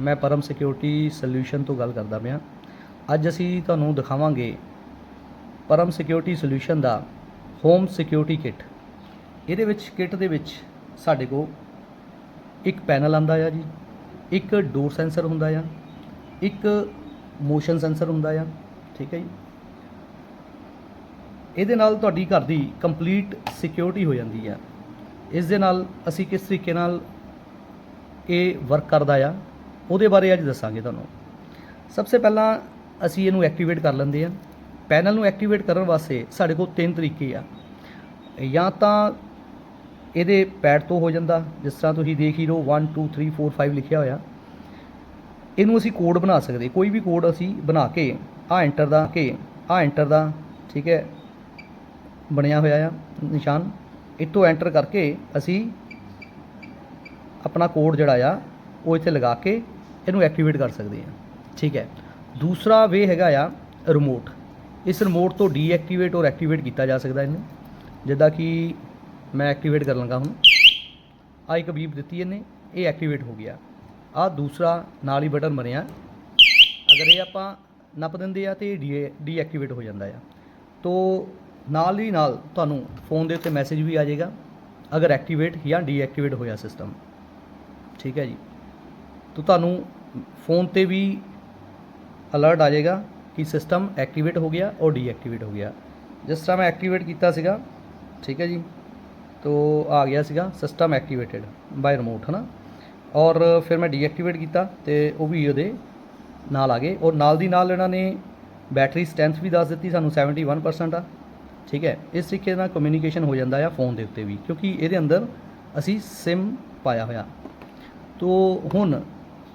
ਮੈਂ ਪਰਮ security solution ਤੋਂ ਗੱਲ ਕਰਦਾ ਪਿਆ। ਅੱਜ ਅਸੀਂ ਤੁਹਾਨੂੰ ਦਿਖਾਵਾਂਗੇ ਪਰਮ ਸਿਕਿਉਰਿਟੀ ਸੋਲਿਊਸ਼ਨ ਦਾ ਹੋਮ ਸਿਕਿਉਰਿਟੀ ਕਿੱਟ। ਇਹਦੇ ਵਿੱਚ, ਕਿੱਟ ਦੇ ਵਿੱਚ ਸਾਡੇ ਕੋਲ ਇੱਕ ਪੈਨਲ ਆਂਦਾ ਆ ਜੀ, ਇੱਕ ਡੋਰ ਸੈਂਸਰ ਹੁੰਦਾ ਆ, ਇੱਕ ਮੋਸ਼ਨ ਸੈਂਸਰ ਹੁੰਦਾ ਆ, ਠੀਕ ਹੈ ਜੀ। ਇਹਦੇ ਨਾਲ ਤੁਹਾਡੀ ਘਰ ਦੀ ਕੰਪਲੀਟ ਸਿਕਿਉਰਿਟੀ ਹੋ ਜਾਂਦੀ ਆ। ਇਸ ਦੇ ਨਾਲ ਅਸੀਂ ਕਿਸ ਤਰੀਕੇ ਨਾਲ ਇਹ ਵਰਕ ਕਰਦਾ ਆ ਉਹਦੇ ਬਾਰੇ ਅੱਜ ਦੱਸਾਂਗੇ ਤੁਹਾਨੂੰ। ਸਭ ਤੋਂ ਪਹਿਲਾਂ ਅਸੀਂ ਇਹਨੂੰ ਐਕਟੀਵੇਟ ਕਰ ਲੈਂਦੇ ਆ ਪੈਨਲ ਨੂੰ ਐਕਟੀਵੇਟ ਕਰਨ ਵਾਸਤੇ ਸਾਡੇ ਕੋਲ ਤਿੰਨ ਤਰੀਕੇ ਆ। ਜਾਂ ਤਾਂ ਇਹਦੇ ਪੈਡ ਤੋਂ ਹੋ ਜਾਂਦਾ, ਜਿਸ ਤਰ੍ਹਾਂ ਤੁਸੀਂ ਦੇਖ ਹੀ ਰਹੋ 1 2 3 4 5 ਲਿਖਿਆ ਹੋਇਆ। ਇਹਨੂੰ ਅਸੀਂ ਕੋਡ ਬਣਾ ਸਕਦੇ ਕੋਈ ਵੀ ਕੋਡ ਅਸੀਂ ਬਣਾ ਕੇ ਆ ਐਂਟਰ ਦਾ ਕੇ ਆ ਐਂਟਰ ਦਾ, ਠੀਕ ਹੈ, ਬਣਿਆ ਹੋਇਆ ਆ, ਨਿਸ਼ਾਨ। ਇਤੋਂ ਐਂਟਰ ਕਰਕੇ ਅਸੀਂ ਆਪਣਾ ਕੋਡ ਜਿਹੜਾ ਆ, ਉਹ ਇੱਥੇ ਲਗਾ ਕੇ ਇਹਨੂੰ ਐਕਟੀਵੇਟ ਕਰ ਸਕਦੇ ਹਾਂ। ਠੀਕ ਹੈ। ਦੂਸਰਾ ਵੇ ਹੈਗਾ ਆ ਰਿਮੋਟ ਇਸ ਰਿਮੋਟ ਤੋਂ ਡੀਐਕਟੀਵੇਟ ਔਰ ਐਕਟੀਵੇਟ ਕੀਤਾ ਜਾ ਸਕਦਾ ਇਹਨੂੰ। ਜਿੱਦਾਂ ਕਿ ਮੈਂ ਐਕਟੀਵੇਟ ਕਰ ਲੱਗਾ ਹੁਣ। ਆ ਇੱਕ ਬੀਪ ਦਿੱਤੀ ਇਹਨੇ, ਇਹ ਐਕਟੀਵੇਟ ਹੋ ਗਿਆ। ਆ ਦੂਸਰਾ ਨਾਲ ਹੀ ਬਟਨ ਬਣਿਆ। ਅਗਰ ਇਹ ਆਪਾਂ ਨੱਪ ਦਿੰਦੇ ਆ ਤੇ ਇਹ ਡੀਐਕਟੀਵੇਟ ਹੋ ਜਾਂਦਾ ਆ। ਤੋ ਨਾਲ ਹੀ ਨਾਲ ਤੁਹਾਨੂੰ ਫੋਨ ਦੇ ਉੱਤੇ ਮੈਸੇਜ ਵੀ ਆ ਜਾਏਗਾ। ਅਗਰ ਐਕਟੀਵੇਟ ਜਾਂ ਡੀਐਕਟੀਵੇਟ ਹੋਇਆ ਸਿਸਟਮ ਠੀਕ ਹੈ ਜੀ। ਤੋ ਤੁਹਾਨੂੰ ਫੋਨ ਤੇ ਵੀ ਅਲਰਟ ਆ ਜਾਏਗਾ ਕਿ ਸਿਸਟਮ ਐਕਟੀਵੇਟ ਹੋ ਗਿਆ ਔਰ ਡੀਐਕਟੀਵੇਟ ਹੋ ਗਿਆ। ਜਿਸ ਤਰ੍ਹਾਂ ਮੈਂ ਐਕਟੀਵੇਟ ਕੀਤਾ ਸੀਗਾ, ਠੀਕ ਹੈ ਜੀ, ਤੋ ਆ ਗਿਆ ਸੀਗਾ ਸਿਸਟਮ ਐਕਟੀਵੇਟਡ ਬਾਈ ਰਿਮੋਟ ਹਨਾ? ਔਰ ਫਿਰ ਮੈਂ ਡੀਐਕਟੀਵੇਟ ਕੀਤਾ ਤੇ ਉਹ ਵੀ ਉਹਦੇ ਨਾਲ ਆ ਗਏ ਔਰ ਨਾਲ ਦੀ ਨਾਲ ਇਹਨਾਂ ਨੇ ਬੈਟਰੀ ਸਟਰੈਂਥ ਵੀ ਦੱਸ ਦਿੱਤੀ ਸਾਨੂੰ 71% ਆ, ਠੀਕ ਹੈ? ਇਸ ਤਰੀਕੇ ਨਾਲ ਕਮਿਊਨੀਕੇਸ਼ਨ ਹੋ ਜਾਂਦਾ ਆ ਫੋਨ ਦੇ ਉੱਤੇ ਵੀ, ਕਿਉਂਕਿ ਇਹਦੇ ਅੰਦਰ ਅਸੀਂ SIM ਪਾਇਆ ਹੋਇਆ। ਤੋ ਹੁਣ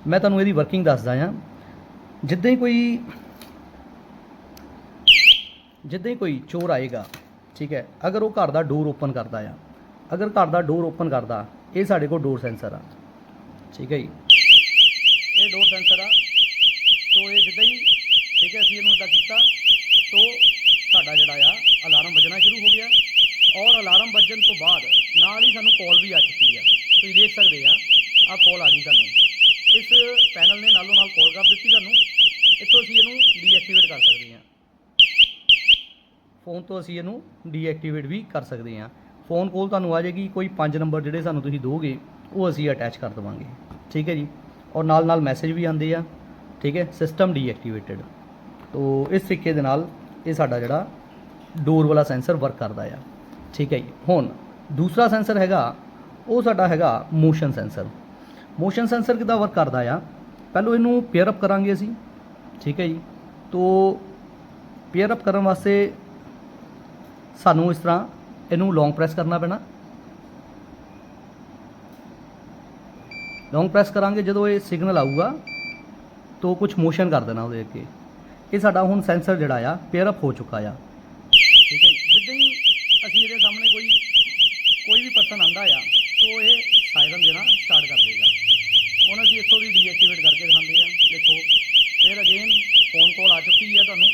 ਮੈਂ ਤੁਹਾਨੂੰ ਇਹਦੀ ਵਰਕਿੰਗ ਦੱਸਦਾ ਆ ਜਿੱਦਾਂ ਹੀ ਕੋਈ, ਜਿੱਦਾਂ ਹੀ ਕੋਈ ਚੋਰ ਆਏਗਾ, ਠੀਕ ਹੈ, ਅਗਰ ਉਹ ਘਰ ਦਾ ਡੋਰ ਓਪਨ ਕਰਦਾ ਆ, ਅਗਰ ਘਰ ਦਾ ਡੋਰ ਓਪਨ ਕਰਦਾ, ਇਹ ਸਾਡੇ ਕੋਲ ਡੋਰ ਸੈਂਸਰ ਆ। ਠੀਕ ਹੈ ਜੀ? ਇਹ ਡੋਰ ਸੈਂਸਰ ਆ। ਤੋ ਇਹ ਜਿੱਦਾਂ ਹੀ, ਠੀਕ ਹੈ, ਅਸੀਂ ਇਹਨੂੰ ਇਦਾਂ ਕੀਤਾ, ਤੋ ਸਾਡਾ ਜਿਹੜਾ ਆ, ਅਲਾਰਮ ਵੱਜਣਾ ਸ਼ੁਰੂ ਹੋ ਗਿਆ। ਔਰ ਅਲਾਰਮ ਵੱਜਣ ਤੋਂ ਬਾਅਦ ਨਾਲ ਹੀ ਸਾਨੂੰ ਕਾਲ ਵੀ ਆ ਚੁੱਕੀ ਆ। ਤੁਸੀਂ ਦੇਖ ਸਕਦੇ ਆ ਆ ਕਾਲ ਆ ਗਈ ਸਾਨੂੰ। ਇਸ ਪੈਨਲ ਨੇ ਨਾਲੋਂ ਨਾਲ ਕਾਲ ਕਰ ਦਿੱਤੀ ਸਾਨੂੰ। ਇੱਥੋਂ ਅਸੀਂ ਇਹਨੂੰ ਡੀਐਕਟੀਵੇਟ ਕਰ ਸਕਦੇ ਹਾਂ। ਫੋਨ ਤੋਂ ਅਸੀਂ ਇਹਨੂੰ ਡੀਐਕਟੀਵੇਟ ਵੀ ਕਰ ਸਕਦੇ ਹਾਂ। ਫੋਨ ਕੋਲ ਤੁਹਾਨੂੰ ਆ ਜਾਏਗੀ, ਕੋਈ ਪੰਜ ਨੰਬਰ ਜਿਹੜੇ ਸਾਨੂੰ ਤੁਸੀਂ ਦੋਗੇ, ਉਹ ਅਸੀਂ ਅਟੈਚ ਕਰ ਦੇਵਾਂਗੇ। ਠੀਕ ਹੈ ਜੀ? ਔਰ ਨਾਲ ਨਾਲ ਮੈਸੇਜ ਵੀ ਆਉਂਦੇ ਆ। ਠੀਕ ਹੈ? ਸਿਸਟਮ ਡੀਐਕਟੀਵੇਟਡ ਤੋ ਇਸ ਤਰੀਕੇ ਦੇ ਨਾਲ ਇਹ ਸਾਡਾ ਜਿਹੜਾ ਡੋਰ ਵਾਲਾ ਸੈਂਸਰ ਵਰਕ ਕਰਦਾ ਆ। ਠੀਕ ਹੈ ਜੀ? ਹੁਣ ਦੂਸਰਾ ਸੈਂਸਰ ਹੈਗਾ, ਉਹ ਸਾਡਾ ਹੈਗਾ ਮੋਸ਼ਨ ਸੈਂਸਰ ਮੋਸ਼ਨ ਸੈਂਸਰ ਕਿੱਦਾਂ ਵਰਕ ਕਰਦਾ ਆ। ਪਹਿਲਾਂ ਇਹਨੂੰ ਪੇਅਰ ਅਪ ਕਰਾਂਗੇ ਅਸੀਂ, ਠੀਕ ਹੈ ਜੀ। ਤੋ ਪੇਅਰ ਅਪ ਕਰਨ ਵਾਸਤੇ ਸਾਨੂੰ ਇਸ ਤਰ੍ਹਾਂ ਇਹਨੂੰ ਲੌਂਗ ਪ੍ਰੈਸ ਕਰਨਾ ਪੈਣਾ। ਲੌਂਗ ਪ੍ਰੈਸ ਕਰਾਂਗੇ ਜਦੋਂ ਇਹ ਸਿਗਨਲ ਆਊਗਾ, ਤੋ ਕੁਝ ਮੋਸ਼ਨ ਕਰ ਦੇਣਾ ਉਹਦੇ ਅੱਗੇ। ਇਹ ਸਾਡਾ ਹੁਣ ਸੈਂਸਰ ਜਿਹੜਾ ਆ ਪੇਅਰ ਅਪ ਹੋ ਚੁੱਕਾ ਆ। ਠੀਕ ਹੈ ਜੀ। ਜਿੱਦਾਂ ਹੀ ਅਸੀਂ ਇਹਦੇ ਸਾਹਮਣੇ ਕੋਈ ਕੋਈ ਵੀ ਪਰਸਨ ਆਂਦਾ ਆ ਤੋ ਇਹ ਸਾਇਰਨ ਦੇਣਾ ਸਟਾਰਟ ਕਰ ਦੇਗਾ ਹੁਣ ਅਸੀਂ ਇੱਥੋਂ ਦੀ ਡੀਐਕਟੀਵੇਟ ਕਰਕੇ ਦਿਖਾਉਂਦੇ ਆ ਦੇਖੋ ਫਿਰ ਅਗੇਨ ਫੋਨ ਕਾਲ ਆ ਚੁੱਕੀ ਹੈ ਤੁਹਾਨੂੰ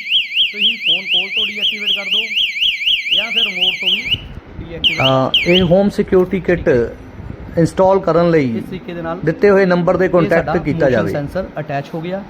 ਤੁਸੀਂ ਫੋਨ ਕਾਲ ਤੋਂ ਡੀਐਕਟੀਵੇਟ ਕਰ ਦਿਓ ਜਾਂ ਫਿਰ ਰਿਮੋਟ ਤੋਂ ਵੀ ਡੀਐਕਟੀਵੇਟ ਇਹ ਹੋਮ ਸਿਕਿਉਰਿਟੀ ਕਿੱਟ ਇੰਸਟਾਲ ਕਰਨ ਲਈ ਇਸ ਤਰੀਕੇ ਦੇ ਨਾਲ ਦਿੱਤੇ ਹੋਏ ਨੰਬਰ ਸਾਡਾ ਕੰਟੈਕਟ ਕੀਤਾ ਜਾਵੇ। ਸੈਂਸਰ ਅਟੈਚ ਹੋ ਗਿਆ।